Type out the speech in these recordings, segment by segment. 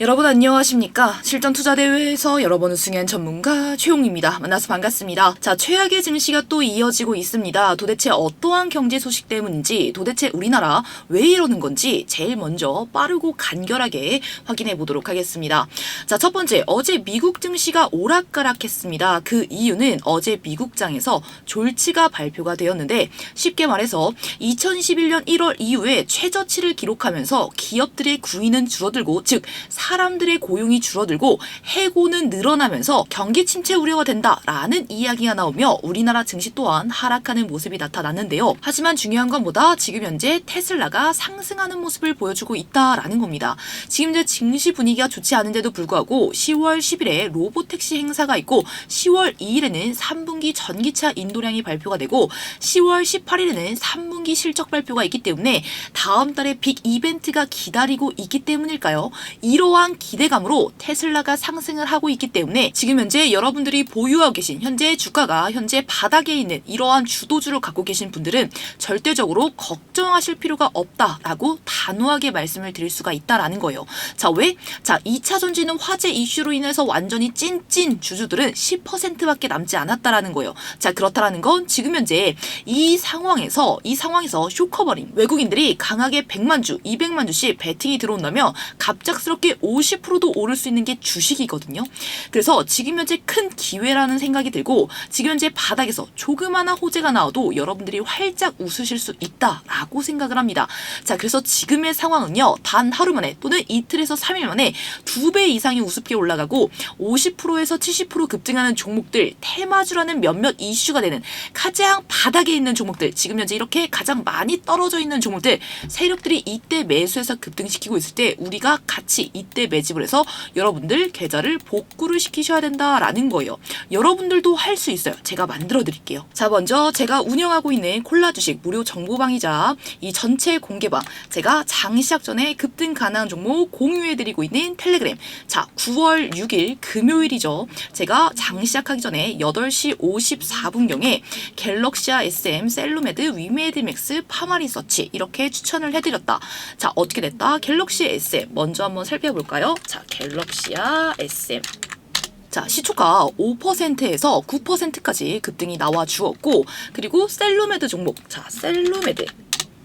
여러분 안녕하십니까? 실전 투자 대회에서 여러 번 우승한 전문가 최용입니다. 만나서 반갑습니다. 자, 최악의 증시가 또 이어지고 있습니다. 도대체 어떠한 경제 소식 때문인지, 도대체 우리나라 왜 이러는 건지 제일 먼저 빠르고 간결하게 확인해 보도록 하겠습니다. 자, 첫 번째, 어제 미국 증시가 오락가락했습니다. 그 이유는 어제 미국장에서 졸치가 발표가 되었는데 쉽게 말해서 2011년 1월 이후에 최저치를 기록하면서 기업들의 구인은 줄어들고 즉 사람들의 고용이 줄어들고 해고는 늘어나면서 경기 침체 우려가 된다라는 이야기가 나오며 우리나라 증시 또한 하락하는 모습이 나타났는데요. 하지만 중요한 건 뭐다? 지금 현재 테슬라가 상승하는 모습을 보여주고 있다라는 겁니다. 지금 현재 증시 분위기가 좋지 않은데도 불구하고 10월 10일에 로보택시 행사가 있고 10월 2일에는 3분기 전기차 인도량이 발표가 되고 10월 18일에는 3분기 실적 발표가 있기 때문에 다음 달에 빅 이벤트가 기다리고 있기 때문일까요? 이러한 기대감으로 테슬라가 상승을 하고 있기 때문에 지금 현재 여러분들이 보유하고 계신 현재 주가가 현재 바닥에 있는 이러한 주도주를 갖고 계신 분들은 절대적으로 걱정하실 필요가 없다라고 단호하게 말씀을 드릴 수가 있다라는 거예요. 자, 왜? 자, 2차 전지는 화재 이슈로 인해서 완전히 찐찐 주주들은 10%밖에 남지 않았다라는 거예요. 자, 그렇다라는 건 지금 현재 이 상황에서 이 상황에서 쇼커버링 외국인들이 강하게 100만 주, 200만 주씩 베팅이 들어온다면 갑작스럽게 50%도 오를 수 있는 게 주식이거든요. 그래서 지금 현재 큰 기회라는 생각이 들고 지금 현재 바닥에서 조그마한 호재가 나와도 여러분들이 활짝 웃으실 수 있다라고 생각을 합니다. 자, 그래서 지금의 상황은요. 단 하루 만에 또는 이틀에서 3일 만에 두 배 이상이 우습게 올라가고 50%에서 70% 급등하는 종목들 테마주라는 몇몇 이슈가 되는 가장 바닥에 있는 종목들 지금 현재 이렇게 가장 많이 떨어져 있는 종목들 세력들이 이때 매수해서 급등시키고 있을 때 우리가 같이 이때 매집을 해서 여러분들 계좌를 복구를 시키셔야 된다라는 거예요. 여러분들도 할 수 있어요. 제가 만들어 드릴게요. 자, 먼저 제가 운영하고 있는 콜라 주식 무료 정보방이자 이 전체 공개방 제가 장 시작 전에 급등 가능한 종목 공유해 드리고 있는 텔레그램. 자, 9월 6일 금요일이죠. 제가 장 시작하기 전에 8시 54분경에 갤럭시아 SM, 셀루메드, 위메드맥스, 파마리서치 이렇게 추천을 해드렸다. 자, 어떻게 됐다? 갤럭시 SM 먼저 한번 살펴볼 까요? 자, 갤럭시아 SM. 자, 시초가 5%에서 9%까지 급등이 나와 주었고, 그리고 셀루메드 종목. 자, 셀루메드.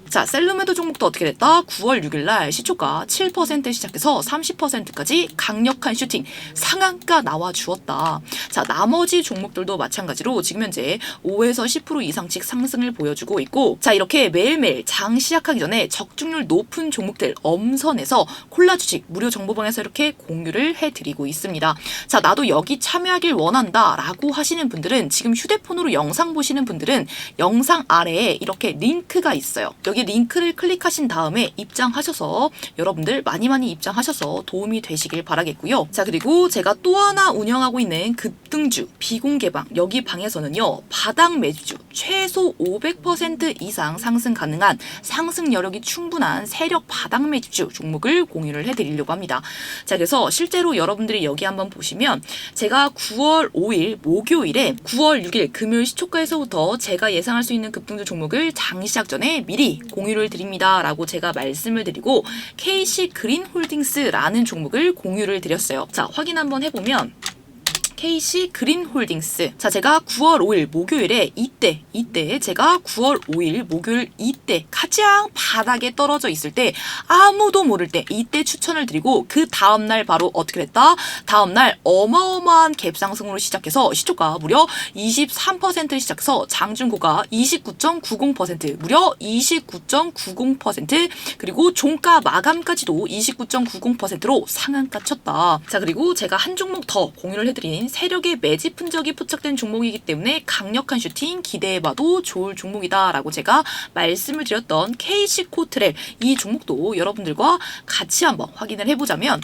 자, 셀루메드 종목도 어떻게 됐다? 9월 6일 날 시초가 7% 시작해서 30%까지 강력한 슈팅 상한가 나와 주었다. 자, 나머지 종목들도 마찬가지로 지금 현재 5에서 10% 이상씩 상승을 보여주고 있고 자, 이렇게 매일매일 장 시작하기 전에 적중률 높은 종목들 엄선해서 콜라 주식 무료 정보방에서 이렇게 공유를 해 드리고 있습니다. 자, 나도 여기 참여하길 원한다라고 하시는 분들은 지금 휴대폰으로 영상 보시는 분들은 영상 아래에 이렇게 링크가 있어요. 여기 링크를 클릭하신 다음에 입장하셔서 여러분들 많이 많이 입장하셔서 도움이 되시길 바라겠고요. 자, 그리고 제가 또 하나 운영하고 있는 급등주 비공개방 여기 방에서는요. 바닥 매주 최소 500% 이상 상승 가능한 상승 여력이 충분한 세력 바닥 매집주 종목을 공유를 해드리려고 합니다. 자, 그래서 실제로 여러분들이 여기 한번 보시면 제가 9월 5일 목요일에 9월 6일 금요일 시초가에서부터 제가 예상할 수 있는 급등주 종목을 장 시작 전에 미리 공유를 드립니다. 라고 제가 말씀을 드리고 KC 그린 홀딩스라는 종목을 공유를 드렸어요. 자, 확인 한번 해보면 KC 그린 홀딩스. 자, 제가 9월 5일 목요일에 이때, 이때 제가 9월 5일 목요일 이때 가장 바닥에 떨어져 있을 때 아무도 모를 때 이때 추천을 드리고 그 다음 날 바로 어떻게 됐다? 다음 날 어마어마한 갭 상승으로 시작해서 시초가 무려 23% 시작해서 장중고가 29.90% 무려 29.90% 그리고 종가 마감까지도 29.90%로 상한가 쳤다. 자, 그리고 제가 한 종목 더 공유를 해드린 세력의 매집 흔적이 포착된 종목이기 때문에 강력한 슈팅 기대해봐도 좋을 종목이다라고 제가 말씀을 드렸던 KC 코트랩 이 종목도 여러분들과 같이 한번 확인을 해보자면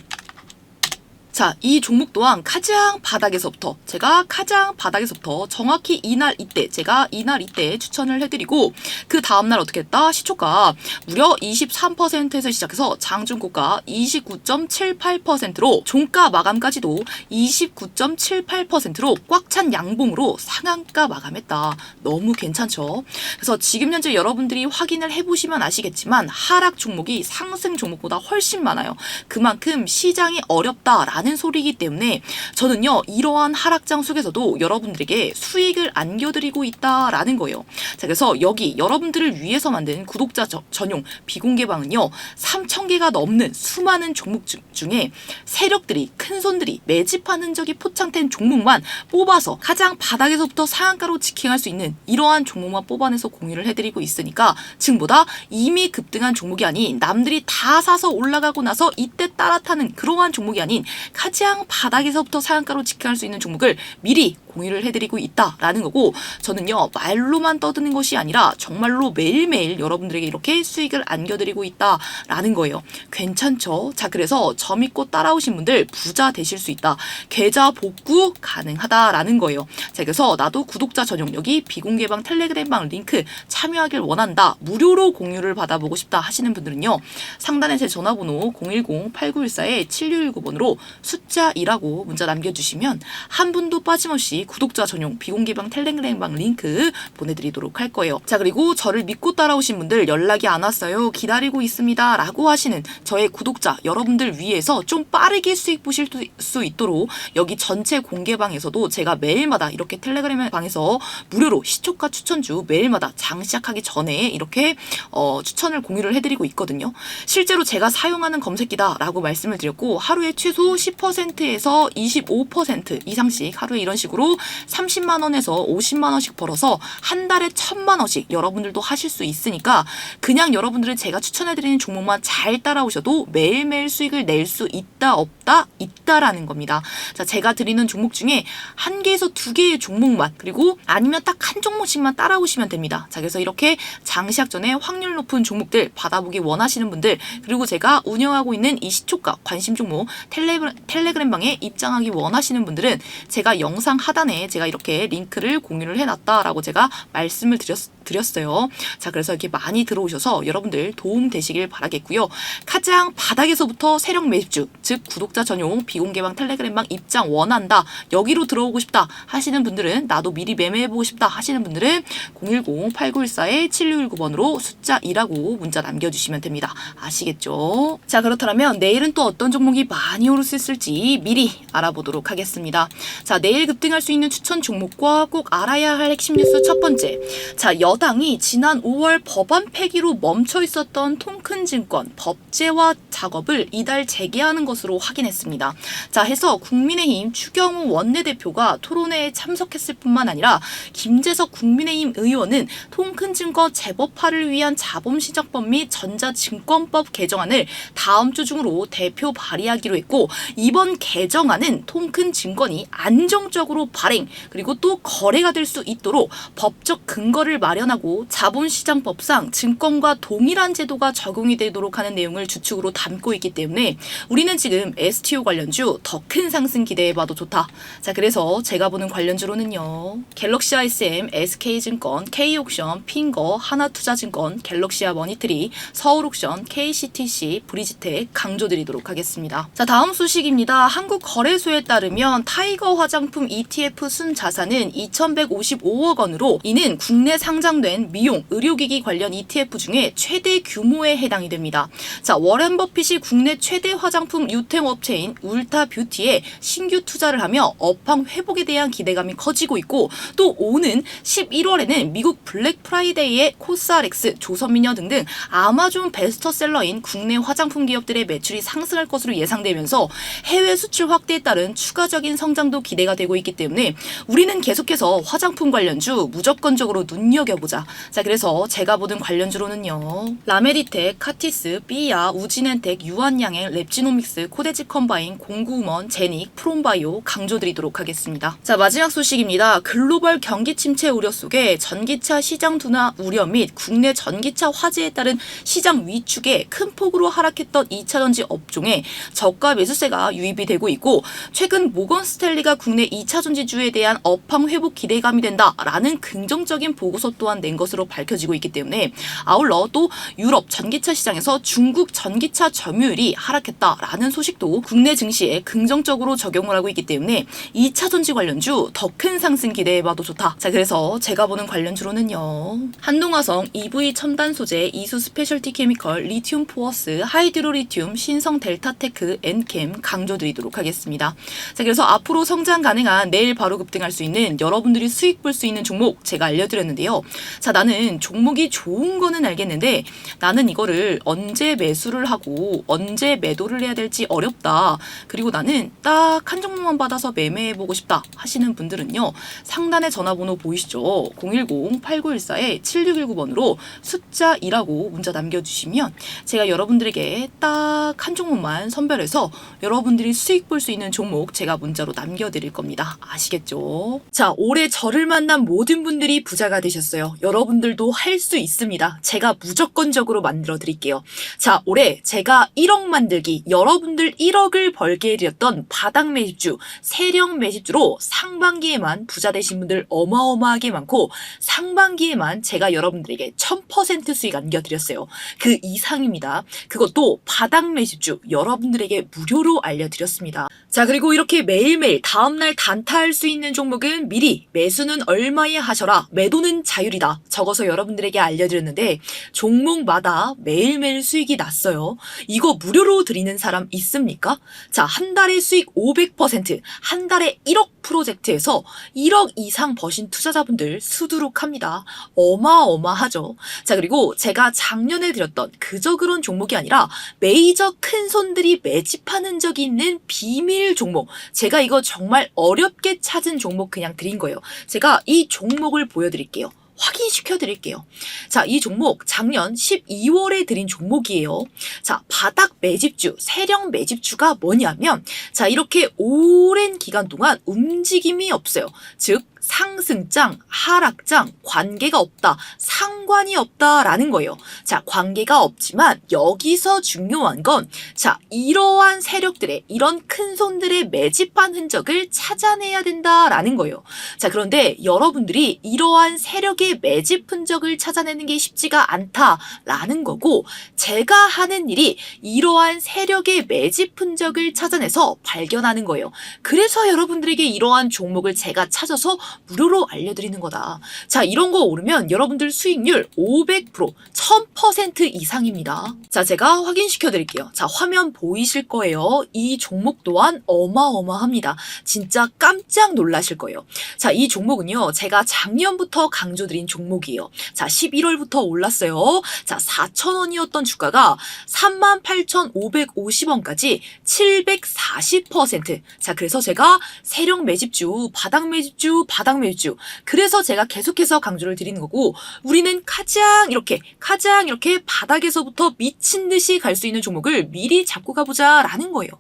자, 이 종목 또한 가장 바닥에서부터 제가 가장 바닥에서부터 정확히 이날 이때 제가 이날 이때 추천을 해드리고 그 다음날 어떻게 했다? 시초가 무려 23%에서 시작해서 장중고가 29.78%로 종가 마감까지도 29.78%로 꽉 찬 양봉으로 상한가 마감했다. 너무 괜찮죠? 그래서 지금 현재 여러분들이 확인을 해보시면 아시겠지만 하락 종목이 상승 종목보다 훨씬 많아요. 그만큼 시장이 어렵다라는 소리이기 때문에 저는요 이러한 하락장 속에서도 여러분들에게 수익을 안겨드리고 있다라는 거예요. 자 그래서 여기 여러분들을 위해서 만든 구독자 저- 전용 비공개방은요 3천 개가 넘는 수많은 종목 중- 중에 세력들이 큰 손들이 매집하는 적이 포착된 종목만 뽑아서 가장 바닥에서부터 상한가로 직행할 수 있는 이러한 종목만 뽑아내서 공유를 해드리고 있으니까 지금보다 이미 급등한 종목이 아닌 남들이 다 사서 올라가고 나서 이때 따라 타는 그러한 종목이 아닌 가장 바닥에서부터 상한가로 직행할 수 있는 종목을 미리 공유를 해드리고 있다라는 거고 저는요 말로만 떠드는 것이 아니라 정말로 매일매일 여러분들에게 이렇게 수익을 안겨드리고 있다라는 거예요. 괜찮죠? 자 그래서 저 믿고 따라오신 분들 부자 되실 수 있다. 계좌 복구 가능하다라는 거예요. 자 그래서 나도 구독자 전용 여기 비공개방 텔레그램방 링크 참여하길 원한다. 무료로 공유를 받아보고 싶다 하시는 분들은요 상단에 제 전화번호 010-8914-7619번으로 숫자 2라고 문자 남겨주시면 한 분도 빠짐없이 구독자 전용 비공개방 텔레그램방 링크 보내드리도록 할 거예요. 자 그리고 저를 믿고 따라오신 분들 연락이 안 왔어요. 기다리고 있습니다. 라고 하시는 저의 구독자 여러분들 위해서 좀 빠르게 수익 보실 수- 수 있도록 여기 전체 공개방에서도 제가 매일마다 이렇게 텔레그램 방에서 무료로 시초가 추천주 매일마다 장 시작하기 전에 이렇게 어, 추천을 공유를 해드리고 있거든요. 실제로 제가 사용하는 검색기다 라고 말씀을 드렸고 하루에 최소 10%에서 25% 이상씩 하루에 이런 식으로 30만 원에서 50만 원씩 벌어서 한 달에 1000만 원씩 여러분들도 하실 수 있으니까 그냥 여러분들은 제가 추천해드리는 종목만 잘 따라오셔도 매일매일 수익을 낼 수 있다 없다 있다라는 겁니다. 자 제가 드리는 종목 중에 한 개에서 두 개의 종목만 그리고 아니면 딱 한 종목씩만 따라오시면 됩니다. 자 그래서 이렇게 장시작 전에 확률 높은 종목들 받아보기 원하시는 분들 그리고 제가 운영하고 있는 이 시초가 관심 종목 텔레그램, 텔레그램 방에 입장하기 원하시는 분들은 제가 영상 하단 에 제가 이렇게 링크를 공유를 해놨다라고 제가 말씀을 드렸, 드렸어요. 자 그래서 이렇게 많이 들어오셔서 여러분들 도움 되시길 바라겠고요. 가장 바닥에서부터 세력 매집주 즉 구독자 전용 비공개방 텔레그램방 입장 원한다 여기로 들어오고 싶다 하시는 분들은 나도 미리 매매해보고 싶다 하시는 분들은 010-8914-7619번으로 숫자 2라고 문자 남겨주시면 됩니다. 아시겠죠? 자 그렇다면 내일은 또 어떤 종목이 많이 오를 수 있을지 미리 알아보도록 하겠습니다. 자 내일 급등할 수 있는 추천 종목과 꼭 알아야 할 핵심 뉴스 첫 번째 자 여당이 지난 5월 법안 폐기로 멈춰 있었던 통큰증권 법제화 작업을 이달 재개하는 것으로 확인했습니다. 자 해서 국민의힘 추경호 원내대표가 토론회에 참석했을 뿐만 아니라 김재석 국민의힘 의원은 통큰증권 재법화를 위한 자본시장법 및 전자증권법 개정안을 다음 주 중으로 대표 발의하기로 했고 이번 개정안은 통큰증권이 안정적으로 발행 그리고 또 거래가 될 수 있도록 법적 근거를 마련하고 자본시장법상 증권과 동일한 제도가 적용이 되도록 하는 내용을 주축으로 담고 있기 때문에 우리는 지금 STO 관련주 더 큰 상승 기대해봐도 좋다. 자 그래서 제가 보는 관련주로는요. 갤럭시 ISM, SK증권, K옥션, 핑거, 하나투자증권, 갤럭시아 머니트리, 서울옥션, KCTC, 브리지텍 강조드리도록 하겠습니다. 자 다음 소식입니다. 한국거래소에 따르면 타이거 화장품 ETF 순 자산은 2,155억 원으로 이는 국내 상장된 미용, 의료기기 관련 ETF 중에 최대 규모에 해당이 됩니다. 자 워렌 버핏이 국내 최대 화장품 유통업체인 울타 뷰티에 신규 투자를 하며 업황 회복에 대한 기대감이 커지고 있고 또 오는 11월에는 미국 블랙 프라이데이에 코스알엑스, 조선미녀 등등 아마존 베스트셀러인 국내 화장품 기업들의 매출이 상승할 것으로 예상되면서 해외 수출 확대에 따른 추가적인 성장도 기대가 되고 있기 때문에 때문에 우리는 계속해서 화장품 관련주 무조건적으로 눈여겨보자. 자, 그래서 제가 보던 관련주로는요. 라메디텍, 카티스, 삐아, 우진엔텍, 유한양행, 랩지노믹스, 코데지 컴바인, 공구먼, 제닉, 프롬바이오 강조드리도록 하겠습니다. 자, 마지막 소식입니다. 글로벌 경기 침체 우려 속에 전기차 시장 둔화 우려 및 국내 전기차 화재에 따른 시장 위축에 큰 폭으로 하락했던 2차전지 업종에 저가 매수세가 유입이 되고 있고 최근 모건 스탠리가 국내 2차전 지주에 대한 업황 회복 기대감이 된다라는 긍정적인 보고서 또한 낸 것으로 밝혀지고 있기 때문에 아울러 또 유럽 전기차 시장에서 중국 전기차 점유율이 하락했다라는 소식도 국내 증시에 긍정적으로 적용을 하고 있기 때문에 2차 전지 관련주 더 큰 상승 기대해봐도 좋다. 자 그래서 제가 보는 관련주로는요. 한동화성 EV 첨단 소재 이수 스페셜티 케미컬 리튬 포어스 하이드로 리튬 신성 델타테크 엔캠 강조 드리도록 하겠습니다. 자 그래서 앞으로 성장 가능한 내일 바로 급등할 수 있는 여러분들이 수익 볼 수 있는 종목 제가 알려드렸는데요. 자 나는 종목이 좋은 거는 알겠는데 나는 이거를 언제 매수를 하고 언제 매도를 해야 될지 어렵다. 그리고 나는 딱 한 종목만 받아서 매매해보고 싶다 하시는 분들은요. 상단에 전화번호 보이시죠? 010-8914-7619번으로 숫자 2라고 문자 남겨주시면 제가 여러분들에게 딱 한 종목만 선별해서 여러분들이 수익 볼 수 있는 종목 제가 문자로 남겨드릴 겁니다. 아시 겠죠? 자, 올해 저를 만난 모든 분들이 부자가 되셨어요. 여러분들도 할 수 있습니다. 제가 무조건적으로 만들어 드릴게요. 자, 올해 제가 1억 만들기, 여러분들 1억을 벌게 해드렸던 바닥 매집주, 세령 매집주로 상반기에만 부자 되신 분들 어마어마하게 많고 상반기에만 제가 여러분들에게 1000% 수익 안겨드렸어요. 그 이상입니다. 그것도 바닥 매집주 여러분들에게 무료로 알려드렸습니다. 자, 그리고 이렇게 매일매일 다음날 단타할 수 있는 종목은 미리 매수는 얼마에 하셔라, 매도는 자율이다. 적어서 여러분들에게 알려드렸는데 종목마다 매일매일 수익이 났어요. 이거 무료로 드리는 사람 있습니까? 자, 한 달에 수익 500%, 한 달에 1억 프로젝트에서 1억 이상 버신 투자자분들 수두룩합니다. 어마어마하죠. 자, 그리고 제가 작년에 드렸던 그저 그런 종목이 아니라 메이저 큰 손들이 매집하는 적이 있는 비밀 종목. 제가 이거 정말 어렵게 찾은 종목 그냥 드린 거예요. 제가 이 종목을 보여드릴게요. 확인시켜 드릴게요. 자, 이 종목 작년 12월에 드린 종목이에요. 자, 바닥 매집주, 세령 매집주가 뭐냐면 자, 이렇게 오랜 기간 동안 움직임이 없어요. 즉 상승장, 하락장, 관계가 없다, 상관이 없다라는 거예요. 자, 관계가 없지만 여기서 중요한 건, 자, 이러한 세력들의, 이런 큰 손들의 매집한 흔적을 찾아내야 된다라는 거예요. 자, 그런데 여러분들이 이러한 세력의 매집 흔적을 찾아내는 게 쉽지가 않다라는 거고, 제가 하는 일이 이러한 세력의 매집 흔적을 찾아내서 발견하는 거예요. 그래서 여러분들에게 이러한 종목을 제가 찾아서 무료로 알려드리는 거다. 자, 이런 거 오르면 여러분들 수익률 500%, 1000% 이상입니다. 자, 제가 확인시켜 드릴게요. 자, 화면 보이실 거예요. 이 종목 또한 어마어마합니다. 진짜 깜짝 놀라실 거예요. 자, 이 종목은요, 제가 작년부터 강조드린 종목이에요. 자, 11월부터 올랐어요. 자, 4,000원이었던 주가가 38,550원까지 740%. 자, 그래서 제가 세력 매집주, 바닥 매집주, 바닥 매집주. 그래서 제가 계속해서 강조를 드리는 거고, 우리는 가장 이렇게, 가장 이렇게 바닥에서부터 미친 듯이 갈 수 있는 종목을 미리 잡고 가보자 라는 거예요.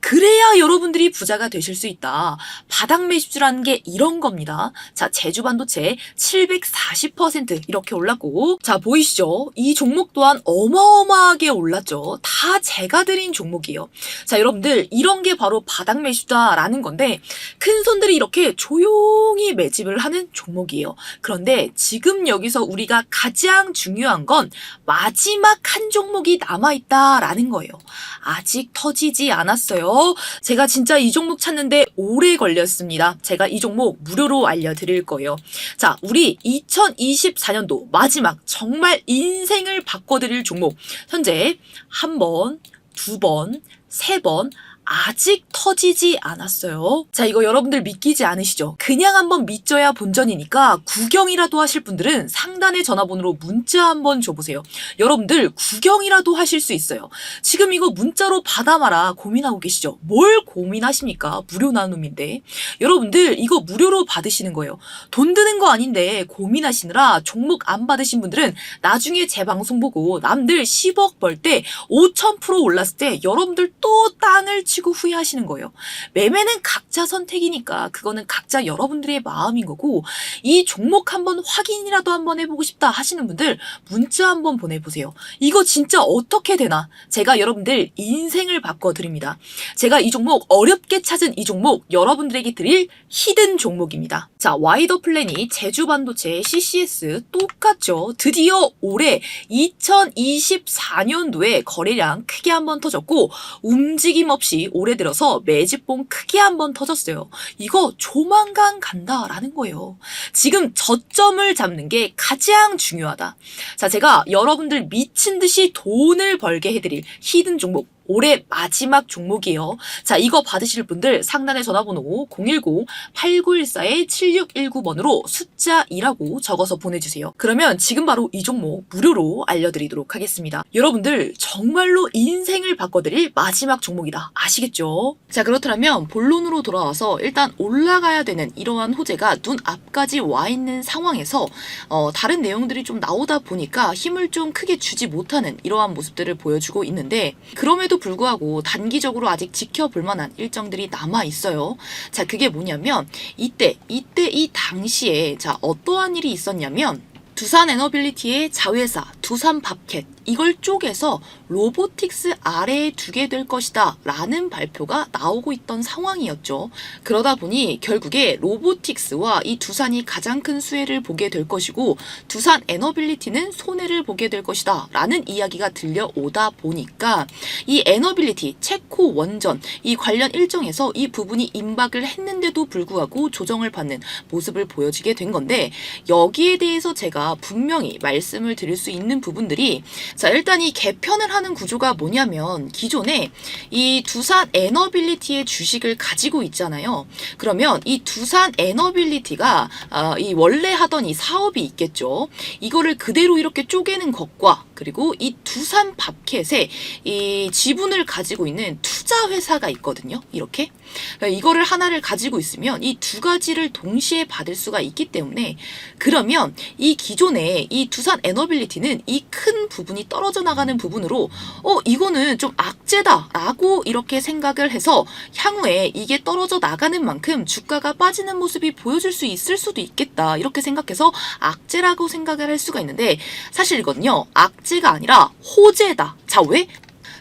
그래야 여러분들이 부자가 되실 수 있다. 바닥 매집주라는 게 이런 겁니다. 자, 제주 반도체 740% 이렇게 올랐고, 자, 보이시죠? 이 종목 또한 어마어마하게 올랐죠. 다 제가 드린 종목이에요. 자, 여러분들, 이런 게 바로 바닥 매집주다라는 건데, 큰 손들이 이렇게 조용히 매집을 하는 종목이에요. 그런데 지금 여기서 우리가 가장 중요한 건 마지막 한 종목이 남아있다라는 거예요. 아직 터지지 않았어요. 제가 진짜 이 종목 찾는데 오래 걸렸습니다. 제가 이 종목 무료로 알려드릴 거예요. 자, 우리 2024년도 마지막 정말 인생을 바꿔드릴 종목. 현재 한 번, 두 번, 세 번, 아직 터지지 않았어요. 자, 이거 여러분들 믿기지 않으시죠? 그냥 한번 믿져야 본전이니까 구경이라도 하실 분들은 상단의 전화번호로 문자 한번 줘보세요. 여러분들 구경이라도 하실 수 있어요. 지금 이거 문자로 받아마라 고민하고 계시죠? 뭘 고민하십니까? 무료 나눔인데. 여러분들 이거 무료로 받으시는 거예요. 돈 드는 거 아닌데 고민하시느라 종목 안 받으신 분들은 나중에 제 방송 보고 남들 10억 벌 때 5,000% 올랐을 때 여러분들 또 땅을 치고 후회하시는 거예요. 매매는 각자 선택이니까 그거는 각자 여러분들의 마음인 거고 이 종목 한번 확인이라도 한번 해보고 싶다 하시는 분들 문자 한번 보내보세요. 이거 진짜 어떻게 되나? 제가 여러분들 인생을 바꿔드립니다. 제가 이 종목 어렵게 찾은 이 종목 여러분들에게 드릴 히든 종목입니다. 자, 와이더 플랜이 제주 반도체 CCS 똑같죠. 드디어 올해 2024년도에 거래량 크게 한번 터졌고 움직임 없이 올해 들어서 매집봉 크게 한번 터졌어요. 이거 조만간 간다라는 거예요. 지금 저점을 잡는 게 가장 중요하다. 자, 제가 여러분들 미친 듯이 돈을 벌게 해드릴 히든 종목 올해 마지막 종목이에요. 자, 이거 받으실 분들 상단의 전화번호 010-8914-7619번으로 숫자 2라고 적어서 보내주세요. 그러면 지금 바로 이 종목 무료로 알려드리도록 하겠습니다. 여러분들 정말로 인생을 바꿔드릴 마지막 종목이다. 아시겠죠? 자, 그렇다면 본론으로 돌아와서 일단 올라가야 되는 이러한 호재가 눈 앞까지 와 있는 상황에서 어, 다른 내용들이 좀 나오다 보니까 힘을 좀 크게 주지 못하는 이러한 모습들을 보여주고 있는데 그럼에도 불구하고 단기적으로 아직 지켜볼 만한 일정들이 남아 있어요. 자, 그게 뭐냐면 이때 이때 이 당시에 자 어떠한 일이 있었냐면 두산 에너빌리티의 자회사 두산 밥캣 이걸 쪼개서 로보틱스 아래에 두게 될 것이다 라는 발표가 나오고 있던 상황이었죠. 그러다 보니 결국에 로보틱스와 이 두산이 가장 큰 수혜를 보게 될 것이고 두산 에너빌리티는 손해를 보게 될 것이다 라는 이야기가 들려오다 보니까 이 에너빌리티 체코 원전 이 관련 일정에서 이 부분이 임박을 했는데도 불구하고 조정을 받는 모습을 보여지게 된 건데 여기에 대해서 제가 분명히 말씀을 드릴 수 있는 부분들이 자 일단 이 개편을 하는 구조가 뭐냐면 기존에 이 두산 에너빌리티의 주식을 가지고 있잖아요. 그러면 이 두산 에너빌리티가 아, 이 원래 하던 이 사업이 있겠죠. 이거를 그대로 이렇게 쪼개는 것과 그리고 이 두산 밥캣에 이 지분을 가지고 있는 투자 회사가 있거든요. 이렇게 그러니까 이거를 하나를 가지고 있으면 이 두 가지를 동시에 받을 수가 있기 때문에 그러면 이 기존에 이 두산 에너빌리티는 이 큰 부분이 떨어져 나가는 부분으로 어 이거는 좀 악재다라고 이렇게 생각을 해서 향후에 이게 떨어져 나가는 만큼 주가가 빠지는 모습이 보여줄 수 있을 수도 있겠다 이렇게 생각해서 악재라고 생각을 할 수가 있는데 사실 이거는요 악재 가 아니라 호재다. 자 왜?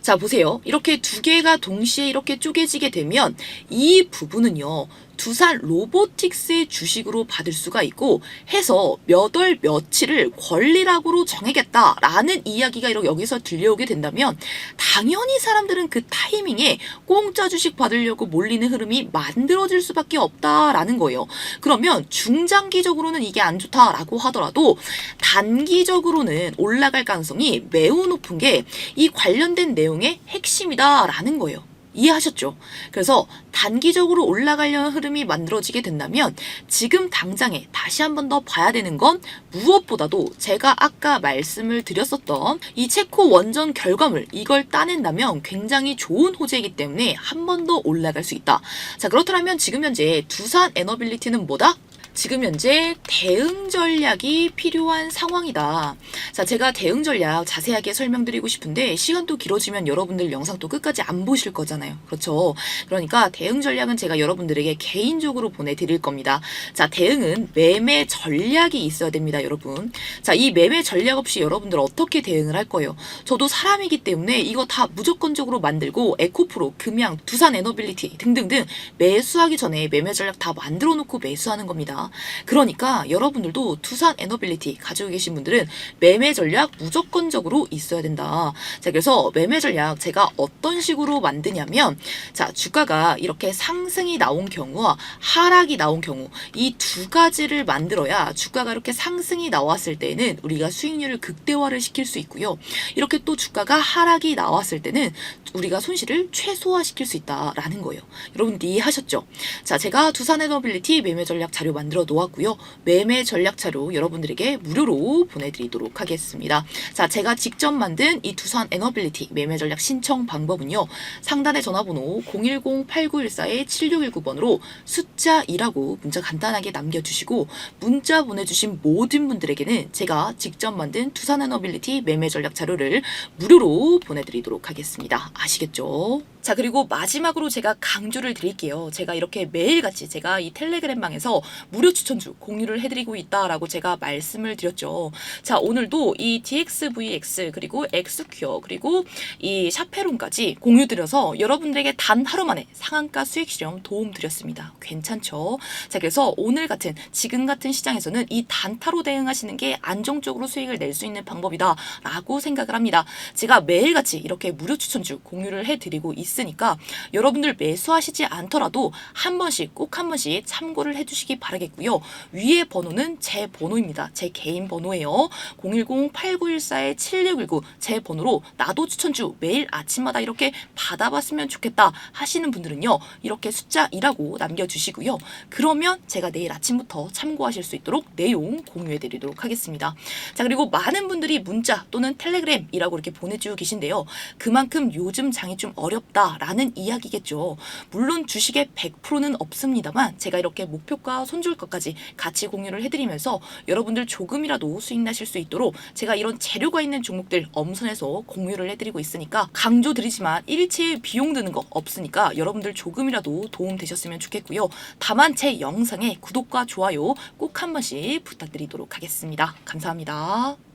자, 보세요. 이렇게 두 개가 동시에 이렇게 쪼개지게 되면 이 부분은요. 두산 로보틱스의 주식으로 받을 수가 있고 해서 몇 월 며칠을 권리락으로 정하겠다라는 이야기가 이렇게 여기서 들려오게 된다면 당연히 사람들은 그 타이밍에 공짜 주식 받으려고 몰리는 흐름이 만들어질 수밖에 없다라는 거예요. 그러면 중장기적으로는 이게 안 좋다라고 하더라도 단기적으로는 올라갈 가능성이 매우 높은 게 이 관련된 내용의 핵심이다라는 거예요. 이해하셨죠? 그래서 단기적으로 올라가려는 흐름이 만들어지게 된다면 지금 당장에 다시 한 번 더 봐야 되는 건 무엇보다도 제가 아까 말씀을 드렸었던 이 체코 원전 결과물 이걸 따낸다면 굉장히 좋은 호재이기 때문에 한 번 더 올라갈 수 있다. 자 그렇다면 지금 현재 두산 에너빌리티는 뭐다? 지금 현재 대응 전략이 필요한 상황이다. 자, 제가 대응 전략 자세하게 설명드리고 싶은데 시간도 길어지면 여러분들 영상 또 끝까지 안 보실 거잖아요. 그렇죠? 그러니까 대응 전략은 제가 여러분들에게 개인적으로 보내드릴 겁니다. 자, 대응은 매매 전략이 있어야 됩니다, 여러분. 자, 이 매매 전략 없이 여러분들 어떻게 대응을 할 거예요? 저도 사람이기 때문에 이거 다 무조건적으로 만들고 에코프로, 금양, 두산 에너빌리티 등등등 매수하기 전에 매매 전략 다 만들어 놓고 매수하는 겁니다. 그러니까 여러분들도 두산 에너빌리티 가지고 계신 분들은 매매 전략 무조건적으로 있어야 된다. 자, 그래서 매매 전략 제가 어떤 식으로 만드냐면 자, 주가가 이렇게 상승이 나온 경우와 하락이 나온 경우 이 두 가지를 만들어야 주가가 이렇게 상승이 나왔을 때는 우리가 수익률을 극대화를 시킬 수 있고요. 이렇게 또 주가가 하락이 나왔을 때는 우리가 손실을 최소화시킬 수 있다라는 거예요. 여러분 이해하셨죠? 자, 제가 두산 에너빌리티 매매 전략 자료 만 들어 놓았고요. 매매 전략 자료 여러분들에게 무료로 보내드리도록 하겠습니다. 자, 제가 직접 만든 이 두산 에너빌리티 매매 전략 신청 방법은요. 상단의 전화번호 010-8914-7619번으로 숫자 2라고 문자 간단하게 남겨주시고 문자 보내주신 모든 분들에게는 제가 직접 만든 두산 에너빌리티 매매 전략 자료를 무료로 보내드리도록 하겠습니다. 아시겠죠? 자, 그리고 마지막으로 제가 강조를 드릴게요. 제가 이렇게 매일같이 제가 이 텔레그램 방에서 무료 추천주 공유를 해드리고 있다라고 제가 말씀을 드렸죠. 자, 오늘도 이 DXVX 그리고 XQ 그리고 이 샤페론까지 공유 드려서 여러분들에게 단 하루 만에 상한가 수익 실험 도움 드렸습니다. 괜찮죠? 자, 그래서 오늘 같은 지금 같은 시장에서는 이 단타로 대응하시는 게 안정적으로 수익을 낼 수 있는 방법이다라고 생각을 합니다. 제가 매일같이 이렇게 무료 추천주 공유를 해드리고 있으니까 여러분들 매수하시지 않더라도 한 번씩 꼭 한 번씩 참고를 해주시기 바라겠 고요. 위에 번호는 제 번호입니다. 제 개인 번호예요. 010-8914-7619 제 번호로 나도 추천주 매일 아침마다 이렇게 받아봤으면 좋겠다 하시는 분들은요. 이렇게 숫자 2라고 남겨주시고요. 그러면 제가 내일 아침부터 참고하실 수 있도록 내용 공유해드리도록 하겠습니다. 자 그리고 많은 분들이 문자 또는 텔레그램이라고 이렇게 보내주고 계신데요. 그만큼 요즘 장이 좀 어렵다라는 이야기겠죠. 물론 주식의 100%는 없습니다만 제가 이렇게 목표가 손절 가까지 같이 공유를 해드리면서 여러분들 조금이라도 수익 나실 수 있도록 제가 이런 재료가 있는 종목들 엄선해서 공유를 해드리고 있으니까 강조드리지만 일체의 비용 드는 거 없으니까 여러분들 조금이라도 도움 되셨으면 좋겠고요. 다만 제 영상에 구독과 좋아요 꼭 한 번씩 부탁드리도록 하겠습니다. 감사합니다.